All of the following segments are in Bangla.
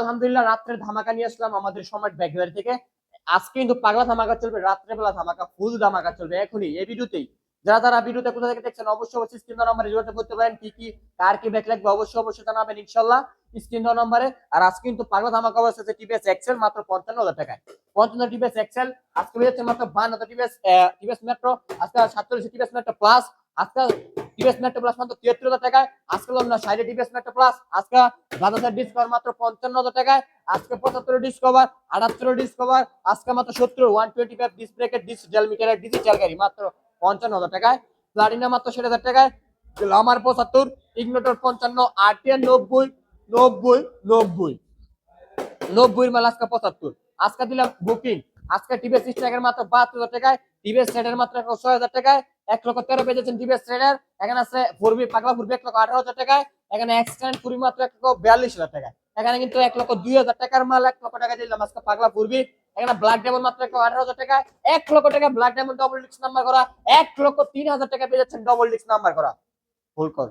আলহামদুলিল্লাহ রাত্রের ধামাকা নিয়ে যারা কি কি, কার কি ব্যাগ লাগবে, অবশ্যই অবশ্যই জানাবেন ইনশাল্লাহ স্ক্রিন নম্বরে আর আজকে ধামাকা অবস্থা টিভিএস এক্সেল মাত্র পঞ্চান্ন হাজার টাকায়। পঞ্চান্ন টিভিএস এক্সেল আজকে হয়েছে মাত্র বান্ন টিভিএস টিভিএস মেট্রো আজকে সাতচল্লিশ মেট্রো প্লাস আজকে টিভিএস মেট্রো প্লাস মাত্র তিয়াত্তর হাজার টাকায়। আজকে না সাইডে টিভিএস মেট্রো প্লাস আজকে বাজাজের ডিসকভার মাত্র পঞ্চান্ন হাজার টাকায়। আজকে পঁচাত্তর ডিসকভার আটাত্তর ডিসকভার আজকে মাত্র সত্তর ওয়ান টোয়েন্টি ফাইভ ডিসপ্লেকের ডিজিটাল মিটারের ডিজিটাল গাড়ি মাত্র পঞ্চান্ন হাজার টাকায়। প্লাটিনা মাত্র ষাট হাজার টাকায়। গ্লামার পঁচাত্তর ইগনোটর পঞ্চান্ন আরটিআর নব্বই নব্বই নব্বই। নব্বই মাল আজকে পঁচাত্তর। আজকে দিলাম বুকিং আজকে টিভিএস স্ট্রাইকের মাত্র বাহাত্তর হাজার টাকায় টিভিএস সেটের মাত্র ছয় হাজার টাকায়, এক লক্ষ তেরো পেয়েছেন টিভিএস সেটের এখানে আছে ফুরবি পাগলা ফুরবি এক লক্ষ আঠারো হাজার টাকায়। এখানে এক্সটেন্ড ফুরবি মাত্র এক লক্ষ বিয়াল্লিশ হাজার টাকায়। এখানে কিন্তু এক লক্ষ দুই হাজার টাকার মাল, এক লক্ষ টাকা দিলাম আজকে পাগলা ফুরবি এখানে ব্ল্যাক ডায়মন্ড মাত্র এক আঠারো হাজার টাকায়। এক লক্ষ টাকা black diamond double disc number করা। এক লক্ষ তিন হাজার টাকা পেয়ে যাচ্ছেন ডবল ডিক্স নাম্বার করা। ভুল কর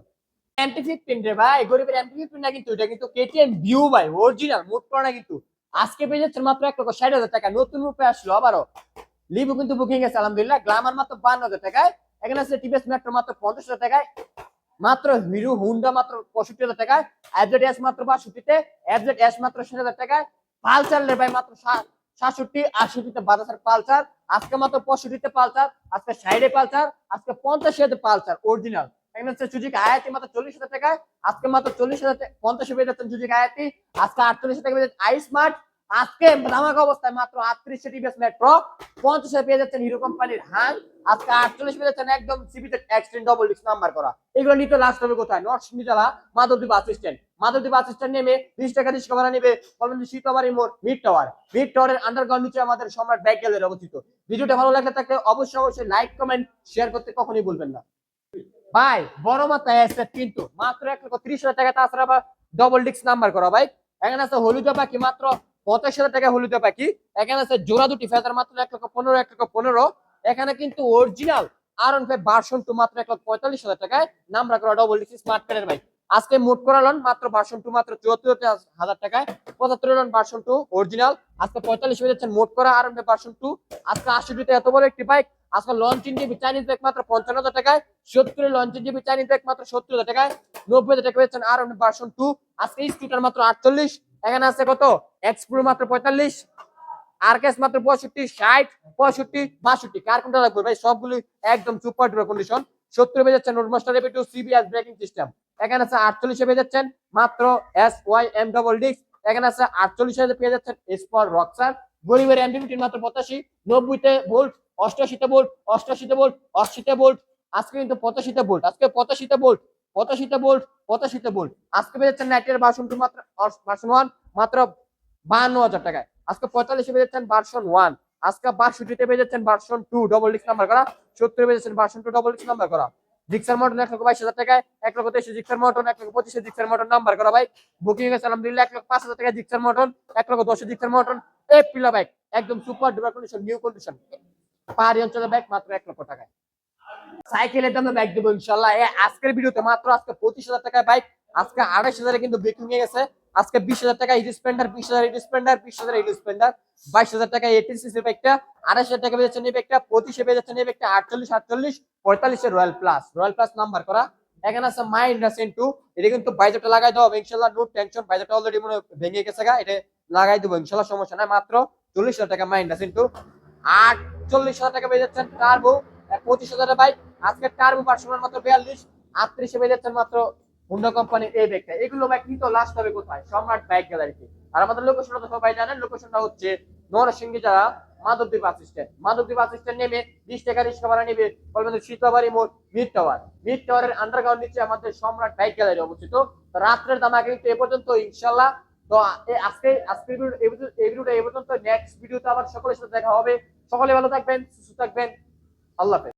এমটি ফিফটিন রে ভাই, গরিবের এমটি ফিফটিন না কিন্তু, এটা কিন্তু কেটিএম ভিউ ভাই অরিজিনাল মুড করা না কিন্তু। আজকে পেয়ে যাচ্ছেন মাত্র এক লক্ষ ষাট হাজার টাকা। নতুন রূপে আসলো আবারও। লিভু কিন্তু বুকিং আছে, আলহামদুলিল্লাহ। গ্লামার মাত্র বান্ন হাজার টাকায়। এখানে আছে টিভিএস মেট্রো মাত্র পঞ্চাশ হাজার টাকায়। মাত্র হিরো হুন্ডা মাত্র পঁয়ষট্টি হাজার টাকায়। অ্যাবজেট এস মাত্র বাষট্টিতে। অ্যাবজেট এস মাত্র ষাট হাজার টাকায়। পালসার ভাই মাত্র সাতষট্টি আটষট্টিতে বাজার পালসার আজকে মাত্র পঁয়ষট্টিতে পালসার আজকে সাইডে পালসার আজকে পঞ্চাশে পালসার অরিজিনাল এখানে হচ্ছে সুজিক আয়াতি টাকা। নেবে বলবেন টাওয়ার আমাদের সম্রাট ব্যাগ অবস্থিত। ভিডিওটা ভালো লাগলে থাকলে অবশ্যই অবশ্যই লাইক কমেন্ট শেয়ার করতে কখনোই ভুলবেন না। ভাই, বড় মাথা অ্যাসেট কিন্তু। মাত্র এক লক্ষ ত্রিশ হাজার টাকা, তাছাড়া আবার ডবল ডিস্ক নাম্বার করা, ভাই। এখানে আছে হলুদ পাখি মাত্র পঁচাশি হাজার টাকা হলুদ পাখি এখানে আছে জোড়া দুটি ফেদার মাত্র এক লক্ষ পনেরো, এক লক্ষ পনেরো। এখানে কিন্তু original R one five version two মাত্র এক লক্ষ পঁয়তাল্লিশ হাজার টাকায় নাম্বার করা ডবল ডিস্ক স্মার্ট প্যানের ভাই। আজকে মোট করা করালন মাত্র ভার্সন টু মাত্র চুয়াত্তর হাজার টাকায়। পঁচাত্তর লন ভার্সন টু অরিজিনাল আজকে পঁয়তাল্লিশ হয়ে যাচ্ছেন মোট করা আর ভার্সন টু আজকে আশিটিতে এত বড় একটি বাইক আজকে লঞ্চিং জিবি চাইনিজ ব্যাগ মাত্র পঞ্চান্ন হাজার টাকায়। সত্তর লঞ্চিং জিবি চাইনিজ ব্যাগ মাত্র সত্তর হাজার টাকায়। নব্বই হাজার টাকা পেয়েছেন আর ভার্সন টু আজকে স্কুটার মাত্র আটচল্লিশ। এখানে আছে কত? এক্সপ্রো মাত্র পঁয়তাল্লিশ। আর কেস মাত্র পঁয়ষট্টি। ষাট, পঁয়ষট্টি, বাষট্টি। কার কোনটা লাগবে ভাই? সবগুলি একদম সুপার ডুপার কন্ডিশন সত্তর পেয়ে যাচ্ছেন Roadmaster AP two CBS braking system এখানে আছে আটচল্লিশে পেয়ে যাচ্ছেন, মাত্র এস ওয়াই এম ডবল ডিক্স এখানে আছে আটচল্লিশে পেয়ে যাচ্ছেন স্পর রক্সার গরিবের এমডিবিটি মাত্র পঁচাশি, নব্বইতে ভোল্ট অষ্টআশিতে ভোল্ট অষ্টআশিতে ভোল্ট অশিতে ভোল্ট আজকে কিন্তু পঁচাশিতে ভোল্ট আজকে পঁচাশিতে ভোল্ট পঁচাশিতে ভোল্ট পঁচাশিতে ভোল্ট আজকে পেয়ে যাচ্ছেন নাইটের ভার্সন টু মাত্র ভার্সন ওয়ান মাত্র বাহান্ন হাজার টাকায়। আজকে পঁয়তাল্লিশে পেয়ে যাচ্ছেন ভার্সন ওয়ান আজকে বাষট্টিতে পেয়ে ভার্সন টু ডবল নাম্বার করা। সত্তরে পেয়ে ভার্সন টু ডবল নাম্বার করা। জিক্সার মটন এক লক্ষ বাইশ হাজার টাকায়, এক লক্ষ তেইশে জিক্সার মটন এক লক্ষ পঁচিশে জিক্সার মটন নাম্বার করা ভাই। বুকিং হয়েছে আলহামদুলিল্লাহ এক লক্ষ পাঁচ হাজার টাকা জিক্সার মটন এক লক্ষ দশে জিক্সার মটন এ পিলা বাইক একদম super duper condition new condition পাহাড়ি অঞ্চলের বাইক মাত্র এক লক্ষ টাকায়। সাইকেলের দামে বাইক দেবো ইনশাল্লাহ আজকের ভিডিওতে মাত্র আজকে পঁচিশ হাজার টাকায় বাইক আজকে আড়াইশ হাজারে কিন্তু বিক্রি হয়ে গেছে। আজকে বিশ হাজার টাকা ইডি স্পেন্ডার বিশ হাজার ইডি স্পেন্ডার বিশ হাজার ইডি স্পেন্ডার বাইশ হাজার টাকা এইটিন সিসির বাইকটা আড়াইশ হাজার টাকা পেয়ে যাচ্ছে এই বাইকটা পঁচিশে পেয়ে যাচ্ছে এই বাইকটা আটচল্লিশ আটচল্লিশ পঁয়তাল্লিশে royal plus royal plus number করা। এখানে আছে মাই ইন্ডাসেন টু এটা কিন্তু বাইজেটটা লাগাই হবে, ইনশাল্লাহ নো টেনশন বাইজেটটা অলরেডি মনে ভেঙে গেছে গা, এটা লাগাই দেবো, ইনশাল্লাহ সমস্যা নাই, মাত্র চল্লিশ হাজার টাকা মাই ইন্ডাসেন টু আটচল্লিশ হাজার টাকা পেয়ে যাচ্ছেন টার্বো পঁচিশ হাজারের বাইক, আজকে টার্বো পার্সোনাল মাত্র বিয়াল্লিশ, আটত্রিশে পেয়ে যাচ্ছেন মাত্র হুন্ডা কোম্পানির এই ব্যাগটা। এগুলো নিতে লাস্ট হবে কোথায়? সম্রাট বাইক গ্যালারিতে। আর আমাদের লোকেশনটা তো সবাই জানেন লোকেশনটা হচ্ছে নরসিংহী যারা বাস স্ট্যান্ড। বাস স্ট্যান্ড নেমে বিশ টাকা রিক্সা ভাড়া নেবে বলবেন শীতলাবাড়ি মোড় মিড টাওয়ার। মিড টাওয়ারের আন্ডারগ্রাউন্ড নিচে আমাদের সম্রাট বাইক গ্যালারি অবস্থিত। রাত্রের দাম আগে কিন্তু এ পর্যন্ত, ইনশাল্লাহ। তো এ- আজকে, আজকের এই ভিডিও- এই ভিডিওটা এই পর্যন্ত। নেক্সট ভিডিওতে আবার সকলের সাথে দেখা হবে। সকলে ভালো থাকবেন, সুস্থ থাকবেন। আল্লাহ